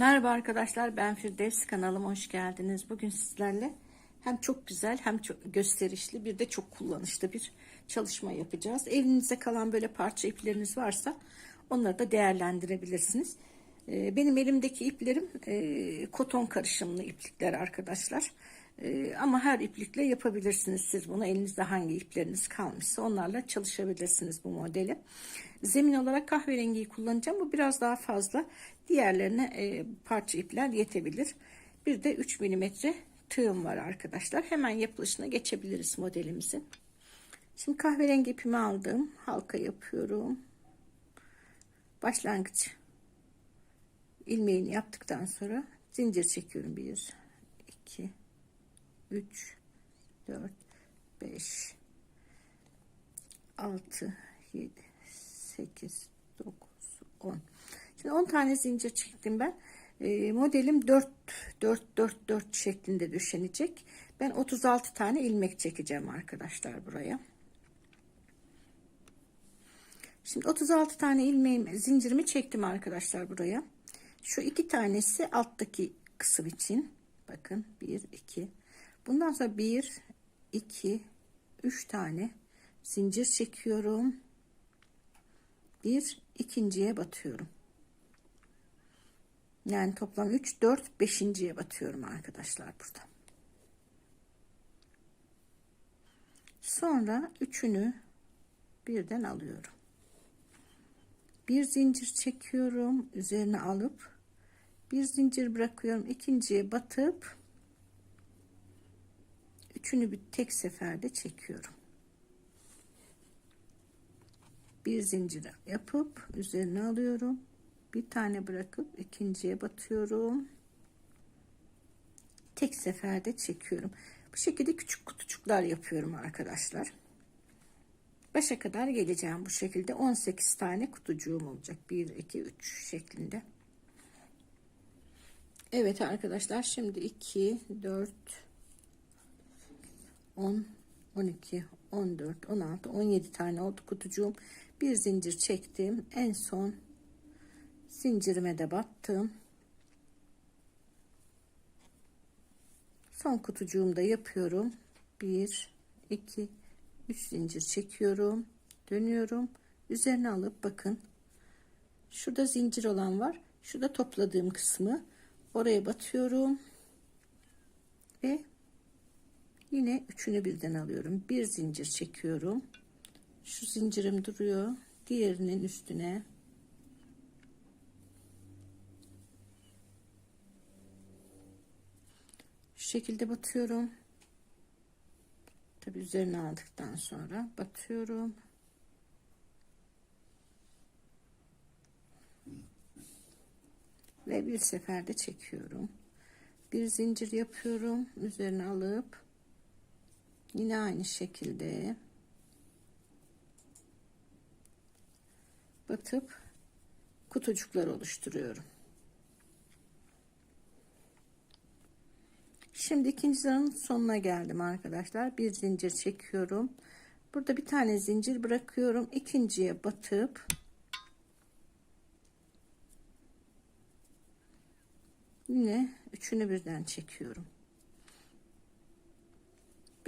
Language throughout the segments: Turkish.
Merhaba arkadaşlar ben Firdevs kanalıma hoş geldiniz. Bugün sizlerle hem çok güzel hem çok gösterişli bir de çok kullanışlı bir çalışma yapacağız. Elinizde kalan böyle parça ipleriniz varsa onları da değerlendirebilirsiniz. Ee, Benim elimdeki iplerim e, koton karışımlı iplikler arkadaşlar. Ee, Ama her iplikle yapabilirsiniz siz bunu. Elinizde hangi ipleriniz kalmışsa onlarla çalışabilirsiniz bu modeli. Zemin olarak kahverengiyi kullanacağım. Bu biraz daha fazla. Diğerlerine e, parça ipler yetebilir. Bir de 3 milimetre tığım var arkadaşlar. Hemen yapılışına geçebiliriz modelimizin. Şimdi kahverengi ipimi aldım. Halka yapıyorum. Başlangıç ilmeğini yaptıktan sonra zincir çekiyorum. 1 2 3 4 5 6 7 8 9 10 Şimdi 10 tane zincir çektim ben. E, modelim 4 4 4 4 şeklinde döşenecek. Ben 36 tane ilmek çekeceğim arkadaşlar buraya. Şimdi 36 tane ilmeğim zincirimi çektim arkadaşlar buraya. Şu iki tanesi alttaki kısım için. Bakın 1 2. Bundan sonra 1 2 3 tane zincir çekiyorum. Bir ikinciye batıyorum. Yani toplam 3 4 5.'ye batıyorum arkadaşlar burada. Sonra üçünü birden alıyorum. Bir zincir çekiyorum, üzerine alıp bir zincir bırakıyorum, ikinciye batıp üçünü bir tek seferde çekiyorum. Bir zincir yapıp üzerine alıyorum. Bir tane bırakıp ikinciye batıyorum. Tek seferde çekiyorum. Bu şekilde küçük kutucuklar yapıyorum arkadaşlar. Başa kadar geleceğim bu şekilde 18 tane kutucuğum olacak 1 2 3 şeklinde Evet arkadaşlar şimdi 2 4 10 12 14 16 17 tane oldu kutucuğum. Bir zincir çektim. En son zincirime de battım. Son kutucuğumu da yapıyorum. 1 2 3 zincir çekiyorum. Dönüyorum. Üzerine alıp bakın. Şurada zincir olan var. Şurada topladığım kısmı oraya batıyorum. Ve yine üçünü birden alıyorum. Bir zincir çekiyorum. Şu zincirim duruyor. Diğerinin üstüne. Şu şekilde batıyorum. Tabi üzerine aldıktan sonra batıyorum. Ve bir seferde çekiyorum. Bir zincir yapıyorum. Üzerine alıp yine aynı şekilde batıp kutucuklar oluşturuyorum Şimdi ikinci sıranın sonuna geldim arkadaşlar. Bir zincir çekiyorum. Burada bir tane zincir bırakıyorum. İkinciye batıp yine üçünü birden çekiyorum.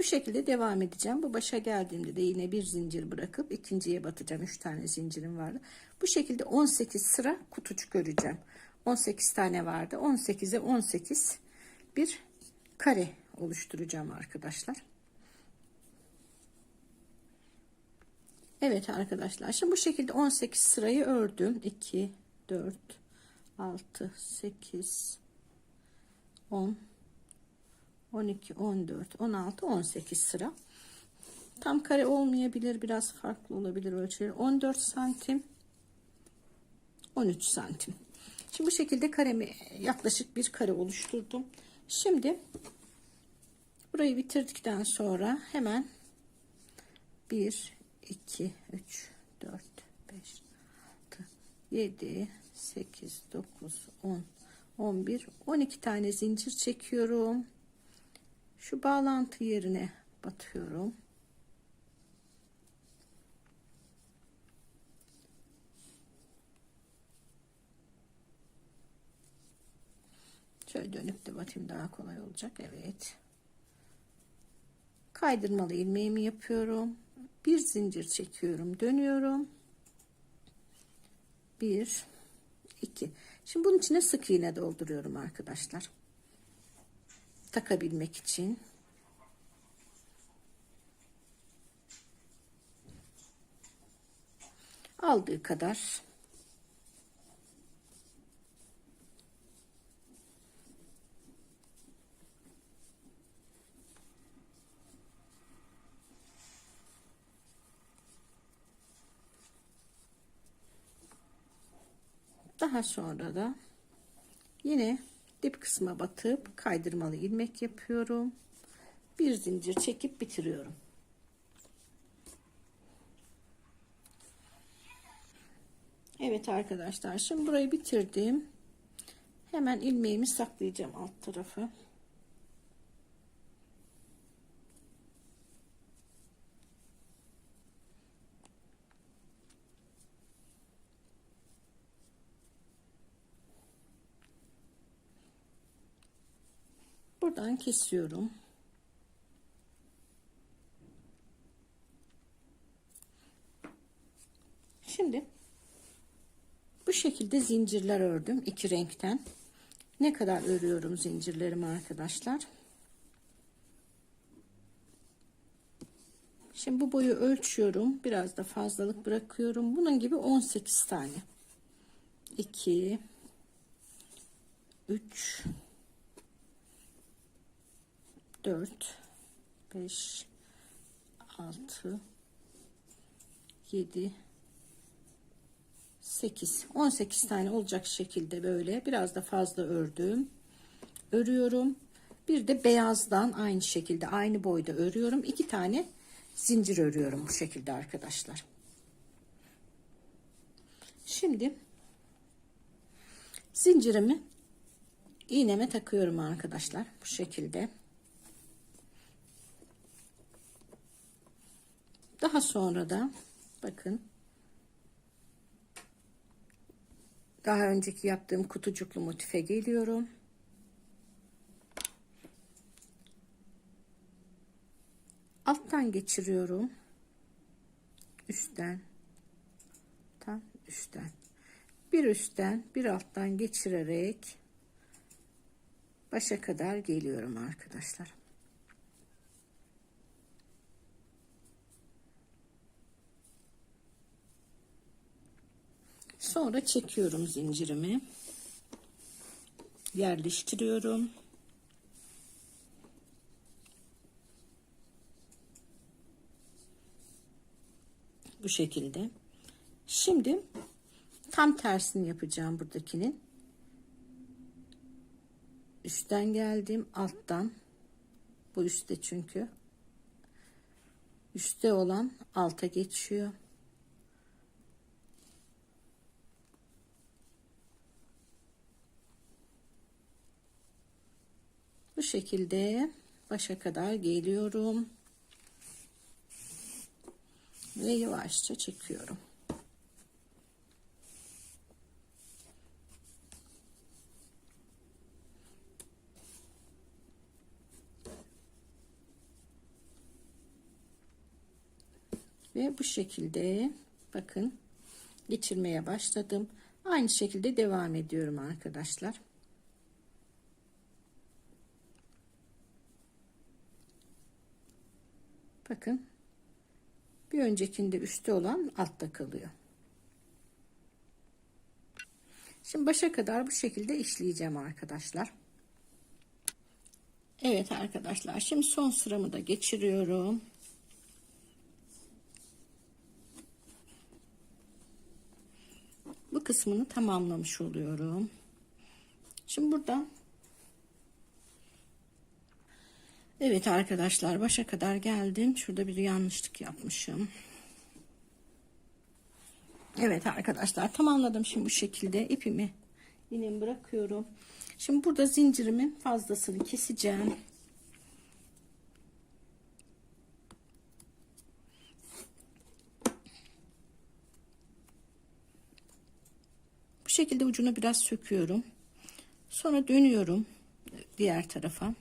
Bu şekilde devam edeceğim. Bu başa geldiğimde de yine bir zincir bırakıp ikinciye batacağım. Üç tane zincirim vardı. Bu şekilde 18 sıra kutucuk göreceğim. 18 tane vardı. 18'e 18 bir kare oluşturacağım arkadaşlar. Evet arkadaşlar. Şimdi bu şekilde 18 sırayı ördüm. 2, 4, 6, 8, 10, 12, 14, 16, 18 sıra. Tam kare olmayabilir. Biraz farklı olabilir ölçüleri. 14 santim. 13 santim. Şimdi bu şekilde karemi yaklaşık bir kare oluşturdum. Şimdi burayı bitirdikten sonra hemen 1 2 3 4 5 6 7 8 9 10 11 12 tane zincir çekiyorum. Şu bağlantı yerine batıyorum. Şöyle dönüp de batayım daha kolay olacak. Evet. Kaydırmalı ilmeğimi yapıyorum. Bir zincir çekiyorum. Dönüyorum. Bir, iki. Şimdi bunun içine sık iğne dolduruyorum arkadaşlar. Takabilmek için. Aldığı kadar Daha sonra da yine dip kısma batıp kaydırmalı ilmek yapıyorum. Bir zincir çekip bitiriyorum. Evet arkadaşlar şimdi burayı bitirdim. Hemen ilmeğimi saklayacağım alt tarafı. Buradan kesiyorum. Şimdi bu şekilde zincirler ördüm iki renkten. Ne kadar örüyorum zincirlerimi arkadaşlar? Şimdi bu boyu ölçüyorum. Biraz da fazlalık bırakıyorum. Bunun gibi 18 tane. 2 3 4 5 6 7 8 18 tane olacak şekilde böyle. Biraz da fazla ördüm. Örüyorum. Bir de beyazdan aynı şekilde aynı boyda örüyorum. İki tane zincir örüyorum bu şekilde arkadaşlar. Şimdi zincirimi iğneme takıyorum arkadaşlar bu şekilde Daha sonra da bakın daha önceki yaptığım kutucuklu motife geliyorum. Alttan geçiriyorum. Üstten. Tam üstten. Bir üstten bir alttan geçirerek başa kadar geliyorum arkadaşlar. Sonra çekiyorum zincirimi. Yerleştiriyorum. Bu şekilde. Şimdi tam tersini yapacağım buradakinin. Üstten geldim alttan. Bu üstte çünkü. Üste olan alta geçiyor. Şekilde başa kadar geliyorum. Ve yavaşça çekiyorum. Ve bu şekilde bakın geçirmeye başladım. Aynı şekilde devam ediyorum arkadaşlar. Bakın bir öncekinde üstte olan altta kalıyor. Şimdi başa kadar bu şekilde işleyeceğim arkadaşlar. Evet arkadaşlar şimdi son sıramı da geçiriyorum. Bu kısmını tamamlamış oluyorum. Şimdi burada Evet arkadaşlar başa kadar geldim. Şurada bir yanlışlık yapmışım. Evet arkadaşlar tamamladım şimdi bu şekilde ipimi yine bırakıyorum. Şimdi burada zincirimin fazlasını keseceğim. Bu şekilde ucunu biraz söküyorum. Sonra dönüyorum. diğer tarafa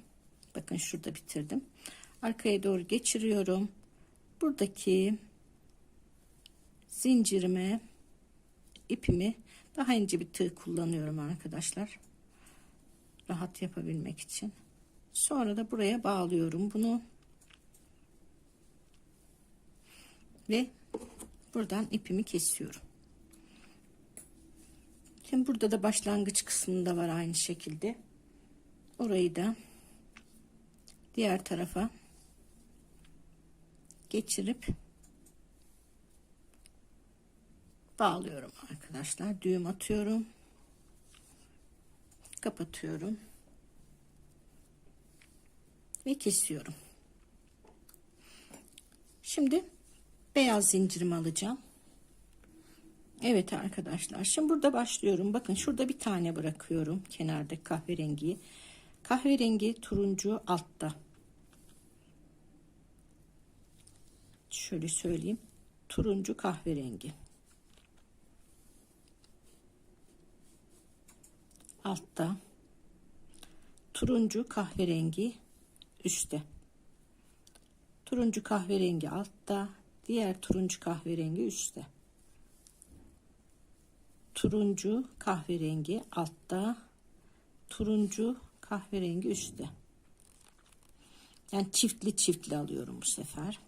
bakın şurada bitirdim. Arkaya doğru geçiriyorum. Buradaki zincirime ipimi daha ince bir tığ kullanıyorum arkadaşlar. Rahat yapabilmek için. Sonra da buraya bağlıyorum bunu. Ve buradan ipimi kesiyorum. Şimdi burada da başlangıç kısmında var aynı şekilde. Orayı da diğer tarafa geçirip bağlıyorum arkadaşlar. Düğüm atıyorum. Kapatıyorum. Ve kesiyorum. Şimdi beyaz zincirimi alacağım. Evet arkadaşlar şimdi burada başlıyorum bakın şurada bir tane bırakıyorum kenarda kahverengi kahverengi turuncu altta. Şöyle söyleyeyim. Turuncu kahverengi. Altta. Turuncu kahverengi üstte. Turuncu kahverengi altta diğer turuncu kahverengi üstte. Turuncu kahverengi altta turuncu kahverengi üstte. Yani çiftli çiftli alıyorum bu sefer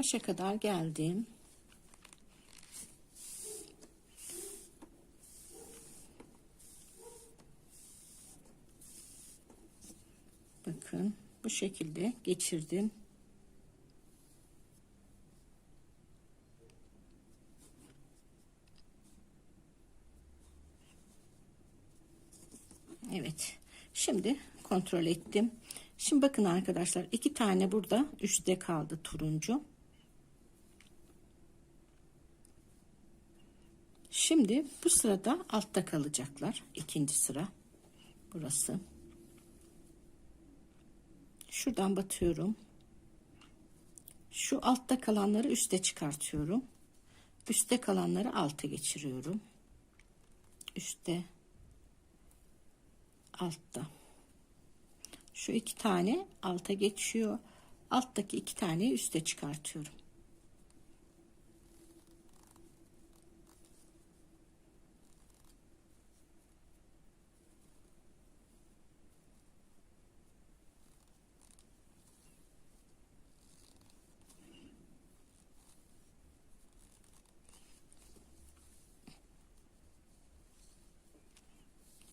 başa kadar geldim. Bakın bu şekilde geçirdim. Evet. Şimdi kontrol ettim. Şimdi bakın arkadaşlar iki tane burada üstte kaldı turuncu. Şimdi bu sırada altta kalacaklar. ikinci sıra. Burası. Şuradan batıyorum. Şu altta kalanları üste çıkartıyorum. Üste kalanları alta geçiriyorum. Üste altta. Şu iki tane alta geçiyor. Alttaki iki tane üste çıkartıyorum.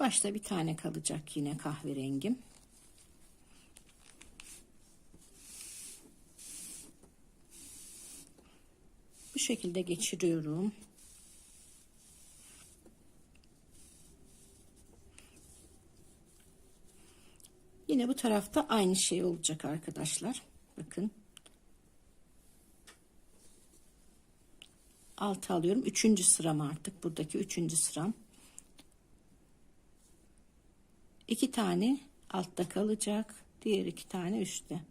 Başta bir tane kalacak yine kahverengim. Bu şekilde geçiriyorum. Yine bu tarafta aynı şey olacak arkadaşlar. Bakın. Alt alıyorum. Üçüncü sıram artık. Buradaki üçüncü sıram. İki tane altta kalacak. Diğer iki tane üstte.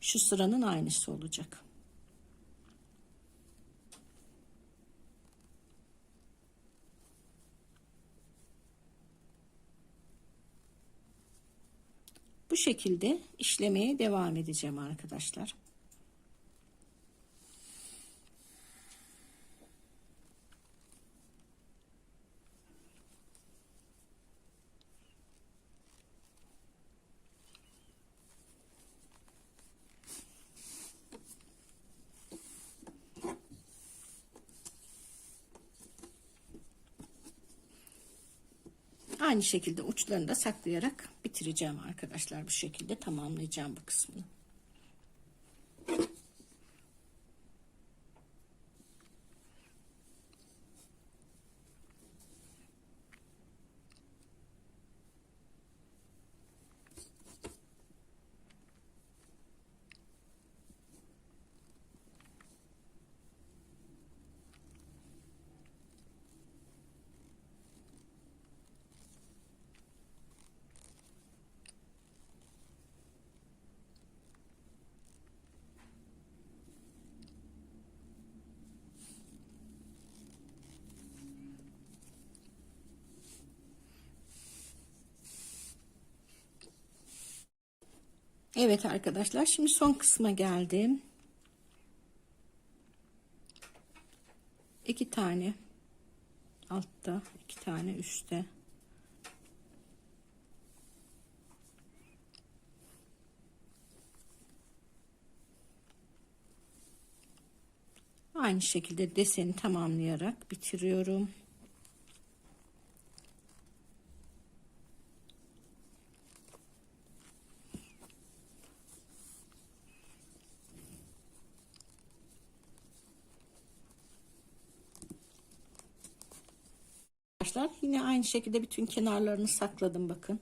Şu sıranın aynısı olacak. Bu şekilde işlemeye devam edeceğim arkadaşlar. Aynı şekilde uçlarını da saklayarak bitireceğim arkadaşlar. Bu şekilde tamamlayacağım bu kısmını. Evet arkadaşlar şimdi son kısma geldim. İki tane altta, iki tane üstte. Aynı şekilde deseni tamamlayarak bitiriyorum. Arkadaşlar yine aynı şekilde bütün kenarlarını sakladım bakın.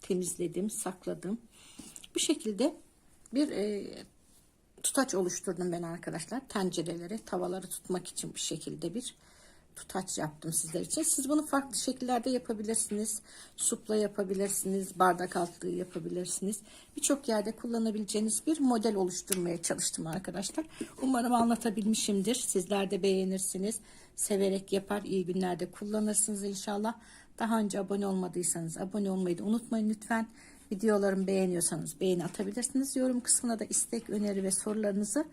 Temizledim, sakladım. Bu şekilde bir e, tutaç oluşturdum ben arkadaşlar. Tencereleri, tavaları tutmak için bu şekilde bir tutaç yaptım sizler için. Siz bunu farklı şekillerde yapabilirsiniz. Supla yapabilirsiniz, bardak altlığı yapabilirsiniz. Birçok yerde kullanabileceğiniz bir model oluşturmaya çalıştım arkadaşlar. Umarım anlatabilmişimdir. Sizler de beğenirsiniz. Severek yapar, iyi günlerde kullanırsınız inşallah. Daha önce abone olmadıysanız abone olmayı da unutmayın lütfen. Videolarımı beğeniyorsanız beğeni atabilirsiniz. Yorum kısmına da istek, öneri ve sorularınızı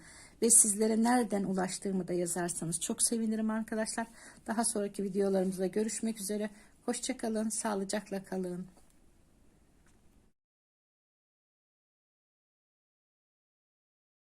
ve sizlere nereden ulaştığımı da yazarsanız çok sevinirim arkadaşlar. Daha sonraki videolarımızda görüşmek üzere. Hoşçakalın, sağlıcakla kalın.